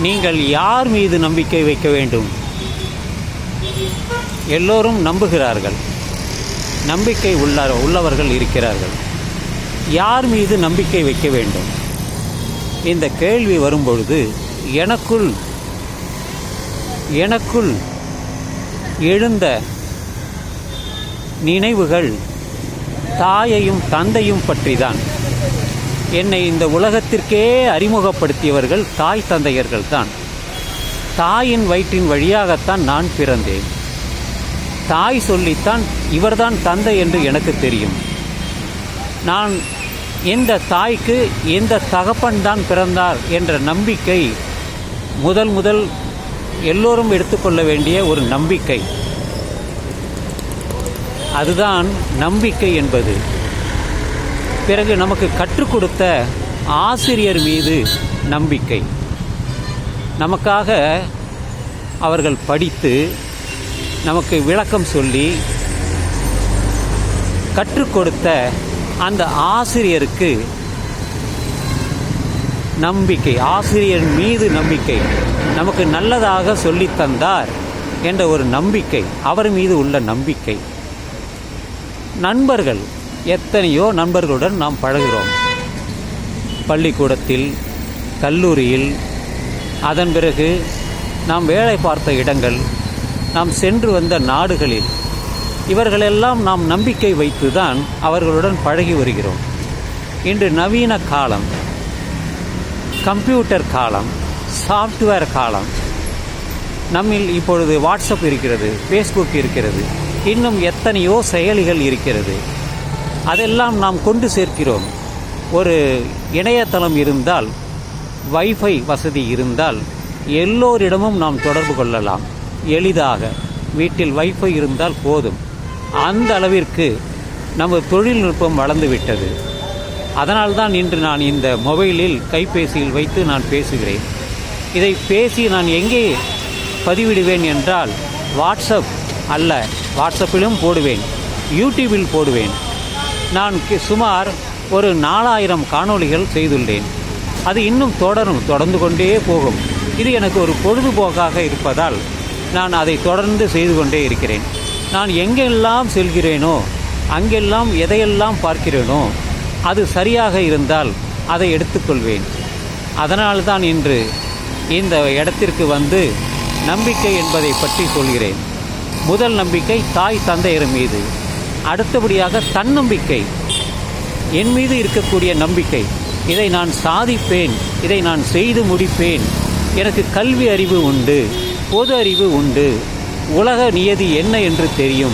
நீங்கள் யார் மீது நம்பிக்கை வைக்க வேண்டும்? எல்லோரும் நம்புகிறார்கள். நம்பிக்கை உள்ள உள்ளவர்கள் இருக்கிறார்கள். யார் மீது நம்பிக்கை வைக்க வேண்டும்? இந்த கேள்வி வரும்பொழுது எனக்குள் எனக்குள் எழுந்த நினைவுகள் தாயையும் தந்தையும் பற்றிதான். என்னை இந்த உலகத்திற்கே அறிமுகப்படுத்தியவர்கள் தாய் தந்தையர்கள் தான் தாயின் வயிற்றின் வழியாகத்தான் நான் பிறந்தேன். தாய் சொல்லித்தான் இவர்தான் தந்தை என்று எனக்கு தெரியும். நான் எந்த தாய்க்கு எந்த தகப்பன் தான் பிறந்தார் என்ற நம்பிக்கை முதல் முதல் எல்லோரும் எடுத்துக்கொள்ள வேண்டிய ஒரு நம்பிக்கை. அதுதான் நம்பிக்கை என்பது. பிறகு நமக்கு கற்றுக் கொடுத்த ஆசிரியர் மீது நம்பிக்கை. நமக்காக அவர்கள் படித்து நமக்கு விளக்கம் சொல்லி கற்றுக் கொடுத்த அந்த ஆசிரியருக்கு நம்பிக்கை ஆசிரியர் மீது நம்பிக்கை நமக்கு நல்லதாக சொல்லித்தந்தார் என்ற ஒரு நம்பிக்கை அவர் மீது உள்ள நம்பிக்கை. நண்பர்கள் எத்தனையோ நண்பர்களுடன் நாம் பழகிறோம் பள்ளிக்கூடத்தில் கல்லூரியில் அதன் பிறகு நாம் வேலை பார்த்த இடங்கள் நாம் சென்று வந்த நாடுகளில் இவர்களெல்லாம் நாம் நம்பிக்கை வைத்து தான் அவர்களுடன் பழகி வருகிறோம். இன்று நவீன காலம் கம்ப்யூட்டர் காலம் சாஃப்ட்வேர் காலம். நம்மில் இப்பொழுது வாட்ஸ்அப் இருக்கிறது ஃபேஸ்புக் இருக்கிறது இன்னும் எத்தனையோ செயலிகள் இருக்கிறது. அதெல்லாம் நாம் கொண்டு சேர்க்கிறோம். ஒரு இணையதளம் இருந்தால் வைஃபை வசதி இருந்தால் எல்லோரிடமும் நாம் தொடர்பு கொள்ளலாம். எளிதாக. வீட்டில் வைஃபை இருந்தால் போதும். அந்த அளவிற்கு நம்ம தொழில்நுட்பம் வளர்ந்துவிட்டது. அதனால்தான் இன்று நான் இந்த மொபைலில் கைபேசியில் வைத்து நான் பேசுகிறேன். இதை பேசி நான் எங்கே பதிவிடுவேன் என்றால் வாட்ஸ்அப் அல்ல வாட்ஸ்அப்பிலும் போடுவேன் யூடியூபில் போடுவேன். நான் சுமார் ஒரு நாலாயிரம் காணொளிகள் செய்துள்ளேன். அது இன்னும் தொடரும் தொடர்ந்து கொண்டே போகும். இது எனக்கு ஒரு பொழுதுபோக்காக இருப்பதால் நான் அதை தொடர்ந்து செய்து கொண்டே இருக்கிறேன். நான் எங்கெல்லாம் செல்கிறேனோ அங்கெல்லாம் எதையெல்லாம் பார்க்கிறேனோ அது சரியாக இருந்தால் அதை எடுத்துக்கொள்வேன். அதனால்தான் இன்று இந்த இடத்திற்கு வந்து நம்பிக்கை என்பதை பற்றி சொல்கிறேன். முதல் நம்பிக்கை தாய் தந்தையர் மீது. அடுத்தபடியாக தன்னம்பிக்கை. என் மீது இருக்கக்கூடிய நம்பிக்கை. இதை நான் சாதிப்பேன். இதை நான் செய்து முடிப்பேன். எனக்கு கல்வி அறிவு உண்டு. பொது அறிவு உண்டு. உலக நியதி என்ன என்று தெரியும்.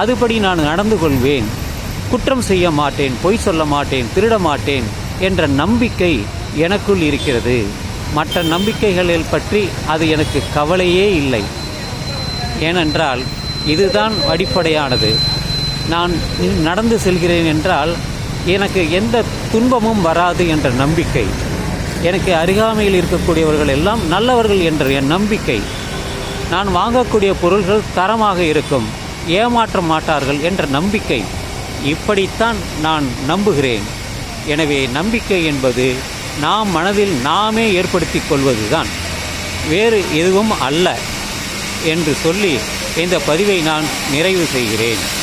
அதுபடி நான் நடந்து கொள்வேன். குற்றம் செய்ய மாட்டேன். பொய் சொல்ல மாட்டேன். திருட மாட்டேன் என்ற நம்பிக்கை எனக்குள் இருக்கிறது. மற்ற நம்பிக்கைகளில் பற்றி அது எனக்கு கவலையே இல்லை. ஏனென்றால் இதுதான் அடிப்படையானது. நான் நடந்து செல்கிறேன் என்றால் எனக்கு எந்த துன்பமும் வராது என்ற நம்பிக்கை. எனக்கு அருகாமையில் இருக்கக்கூடியவர்கள் எல்லாம் நல்லவர்கள் என்ற என் நம்பிக்கை. நான் வாங்கக்கூடிய பொருள்கள் தரமாக இருக்கும் ஏமாற்ற மாட்டார்கள் என்ற நம்பிக்கை. இப்படித்தான் நான் நம்புகிறேன். எனவே நம்பிக்கை என்பது நாம் மனதில் நாமே ஏற்படுத்திக் கொள்வதுதான். வேறு எதுவும் அல்ல என்று சொல்லி இந்த பதிவை நான் நிறைவு செய்கிறேன்.